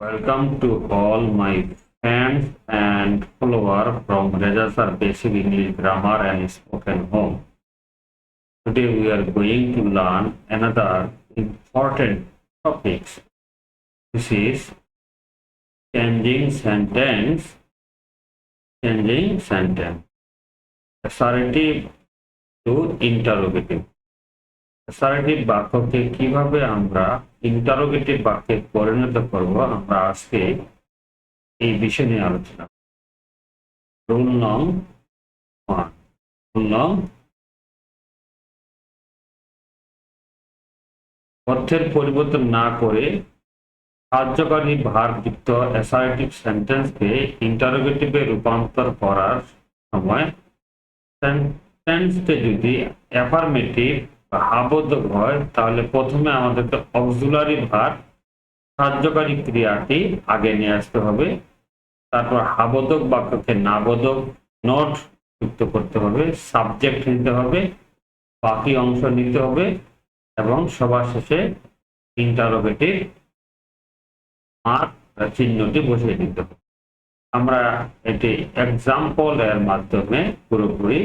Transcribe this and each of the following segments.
Welcome to all my fans and followers from Reza Sir Basic English Grammar and Spoken Home. Today we are going to learn another important topic. This is changing sentence. Changing sentence. Assertive to interrogative. Assertive বাক্যকে কীভাবে আমরা interrogative বাক্যে পরিণত করব, আমরা আজকে এই বিষয় নিয়ে আলোচনা রুল নং রুল অর্থের পরিবর্তন না করে কার্যকারী ভারযুক্ত অ্যাসারেটিভ সেন্টেন্সকে ইন্টারোগেটিভে রূপান্তর করার সময় সেন্টেন্সকে যদি অ্যাফার্মেটিভ আবদ্ধক হয়, তাহলে প্রথমে আমাদেরকে অক্সুলারি ভার কার্যকারী ক্রিয়াটি আগে নিয়ে আসতে হবে। তারপর হাবোধক বাক্যকে নাবোধক নোট যুক্ত করতে হবে, সাবজেক্ট নিতে হবে, বাকি অংশ নিতে হবে এবং সবার শেষে ইন্টারোগেটিভ মার্ক চিহ্নটি বসিয়ে দিতে হবে। আমরা এটি এক্সাম্পল এর মাধ্যমে পুরোপুরি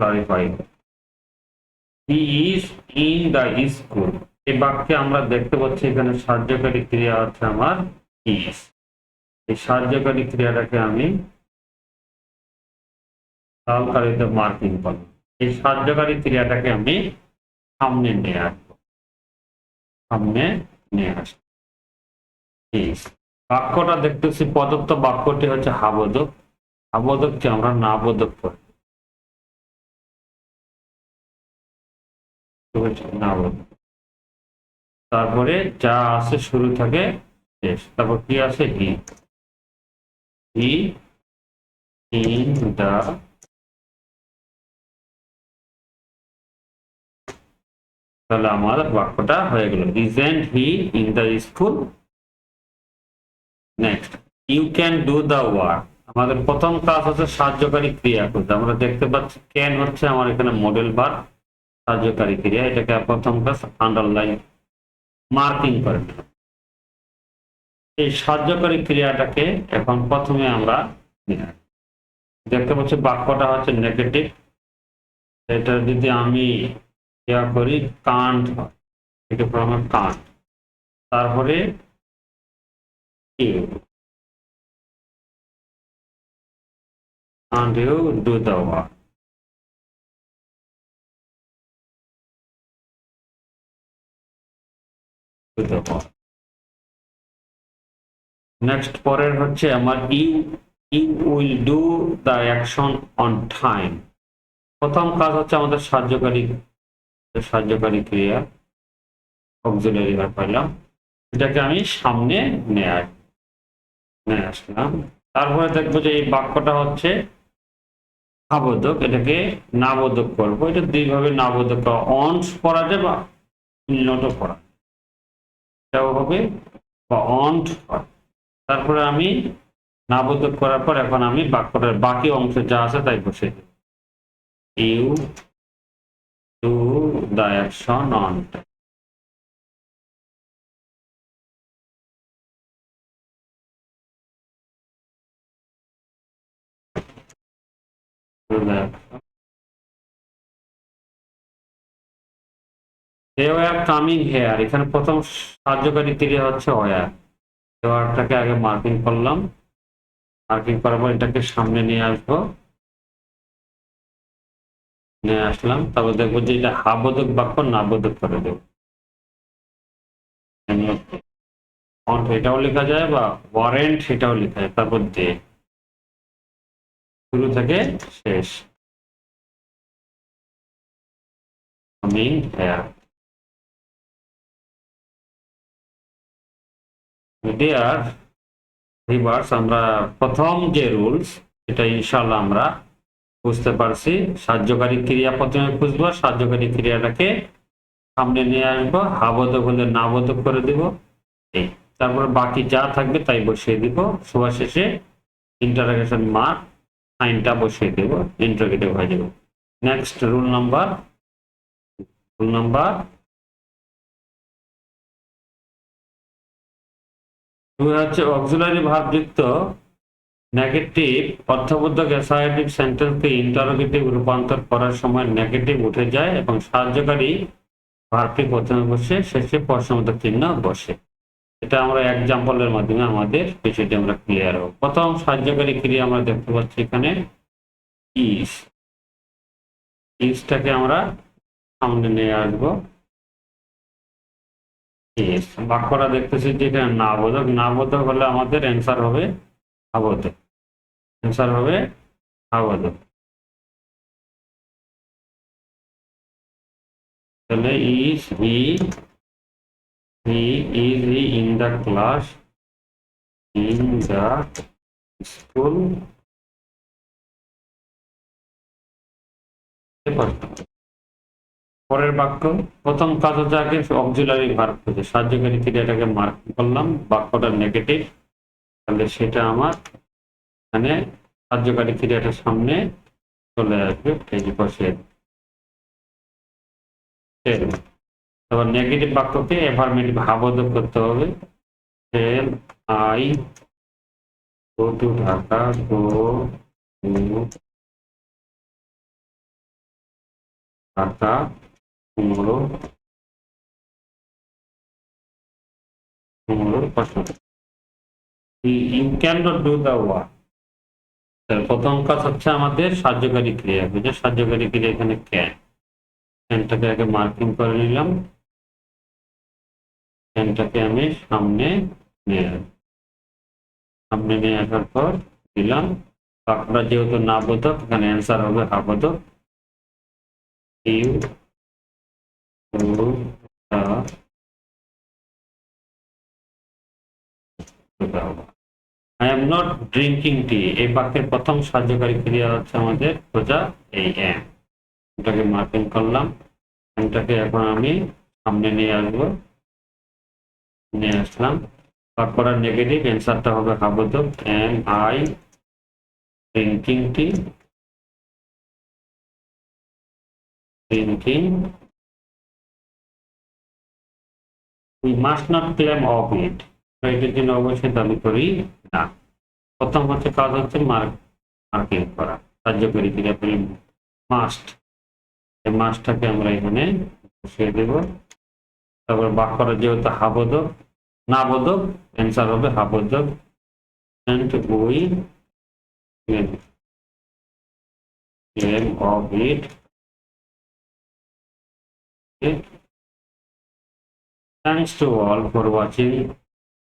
clarify he is in the school এই বাক্যে আমরা দেখতে পাচ্ছি এখানে সাহায্যকারী ক্রিয়া হচ্ছে আমার ইজ এই সাহায্যকারী ক্রিয়াটাকে আমি লাল মার্কিং করব। এই সাহায্যকারী ক্রিয়াটাকে আমি সামনে নিয়ে আসব। সামনে নিয়ে আসব। ইজ বাক্যটা দেখতেছি প্রদত্ত বাক্যটি হচ্ছে হাবোধক হাবোধককে আমরা নাবোধক করি তারপরে যা আছে শুরু থাকে শেষ। তারপর কি আছে? হি। হি ইন দা তাহলে আমাদের বাক্যটা হয়ে গেল। Isn't he in the school next you can do the work আমাদের প্রথম কাজ হচ্ছে সাহায্যকারী ক্রিয়া করতে। আমরা দেখতে পাচ্ছি ক্যান হচ্ছে আমার এখানে মডেল বার সাহায্যকারী ক্রিয়া এটাকে প্রথম কাজ আন্ডারলাইন মার্কিং করে। এই সাহায্যকারী ক্রিয়াটাকে এখন প্রথমে আমরা দেখতে পাচ্ছি বাক্যটা হচ্ছে নেগেটিভ এটা যদি আমি ইয়া করি হয়। এটা প্রথমে কান্ট তারপরে and you do the work? The wall. Next পরের হচ্ছে আমার you you will do the action on time. প্রথম কাজ হচ্ছে আমাদের সাহায্যকারী সাহায্যকারী ক্রিয়া। অক্সিলারি পাইলাম। এটাকে আমি সামনে নিয়ে আস নিয়ে আসলাম। তারপরে দেখব যে এই বাক্যটা হচ্ছে আবোধক এটাকে নাবোধক করব। এটা দুইভাবে নাবোধক অনস করা যায় বা উন্নত করা এটাও হবে বা অন্ট তারপরে আমি নাবোধক করার পর এখন আমি বাক্যটার বাকি অংশ যা আছে তাই বসে you, to the action on they were coming here. এখানে প্রথম সাহায্যকারী ক্রিয়া হচ্ছে ওয়ার ওয়ারটাকে আগে মার্কিং করলাম। মার্কিং করার পর এটাকে সামনে নিয়ে আসব। নিয়ে আসলাম। তারপর দেখব যে এটা হাবোধক বাক্য নাবোধক করে দেব। এটাও লেখা যায় বা ওয়ারেন্ট সেটাও লেখা যায়। তারপর দে শুরু থেকে শেষ। Coming here ডিয়ার রিভার্স আমরা প্রথম যে রুলস এটা ইনশাল্লাহ আমরা বুঝতে পারছি। সাহায্যকারী ক্রিয়া প্রথমে খুঁজবো সাহায্যকারী ক্রিয়াটাকে সামনে নিয়ে আসব হাবোধক হলে নাবোধক করে দিব। এই, তারপর বাকি যা থাকবে তাই বসিয়ে দিব। সবার শেষে ইন্টারোগেশন মার্ক সাইনটা বসিয়ে দেব ইন্টারোগেটিভ হয়ে যাবে। Next rule number rule number হচ্ছে অক্সিলারি ভাবযুক্ত নেগেটিভ অর্থবোধক অ্যাসাইটিভ সেন্টেন্সকে ইন্টারোগেটিভ রূপান্তর করার সময় নেগেটিভ উঠে যায় এবং সাহায্যকারী ভার্বটি প্রথমে বসে, শেষে প্রশ্নবোধক চিহ্ন বসে। এটা আমরা এক্সাম্পলের মাধ্যমে আমাদের বিষয়টি আমরা ক্লিয়ার হব। প্রথম সাহায্যকারী ক্রিয়া আমরা দেখতে পাচ্ছি এখানে ইস ইসটাকে আমরা সামনে নিয়ে আসব। বাক্যটা দেখতেছি যে এখানে না বোধক না বোধক হলে আমাদের অ্যান্সার হবে আবোধক অ্যান্সার হবে আবোধক তাহলে is he he is he in the class in the school পরের বাক্য, প্রথম কাজ হচ্ছে আগে অক্সিলারি ভার্ব হচ্ছে সাহায্যকারী ক্রিয়াটাকে মার্ক করলাম, বাক্যটা নেগেটিভ তাহলে সেটা আমার এখানে কার্যকারী ক্রিয়াটার সামনে চলে আসবে, এই যে তারপর নেগেটিভ বাক্যকে এভারমেন্ট ভাবোধক করতে হবে। এল I go to Dhaka go Dhaka work প্রথম কাজ হচ্ছে আমাদের সাহায্যকারী ক্রিয়া। বুঝে সাহায্যকারী ক্রিয়া এখানে ক্যান ক্যানটাকে আগে মার্কিং করে নিলাম। ক্যানটাকে আমি সামনে নিয়ে। সামনে নিয়ে আসার পর দিলাম। বাক্যটা যেহেতু না বোধক, এখানে অ্যান্সার হবে হাবোধক you I am not drinking tea এই বাক্যের প্রথম সাহায্যকারী ক্রিয়া হচ্ছে আমাদের খোঁজা এই এম। এটাকে মার্কিং করলাম। এমটাকে এখন আমি সামনে নিয়ে আসব। নিয়ে আসলাম। তারপরে নেগেটিভ অ্যান্সারটা হবে হাবোধক am, I drinking tea drinking we must not claim of it এটার জন্য অবশ্যই দাবি করি না প্রথম হচ্ছে কাজ হচ্ছে মার্ক মার্কিং করা। কার্যকরী ক্রিয়া মাস্ট এই মাসটাকে আমরা এখানে বসিয়ে দেব। তারপর বাক্যটা যেহেতু হাবোধক না বোধক অ্যান্সার হবে হাবোধক we claim of it okay. thanks to all for watching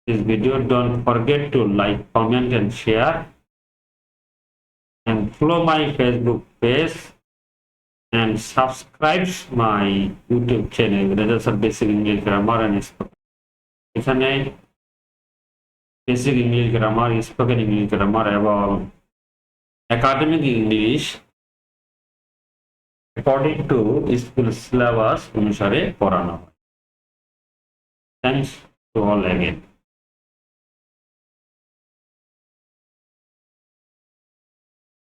this video don't forget to like comment and share and follow my facebook page and subscribe my YouTube channel, Rajas of Basic English Grammar and Spoken. এখানে basic English grammar spoken English grammar এবং academic English according to school syllabus অনুসারে পড়ানো হয় thanks to all again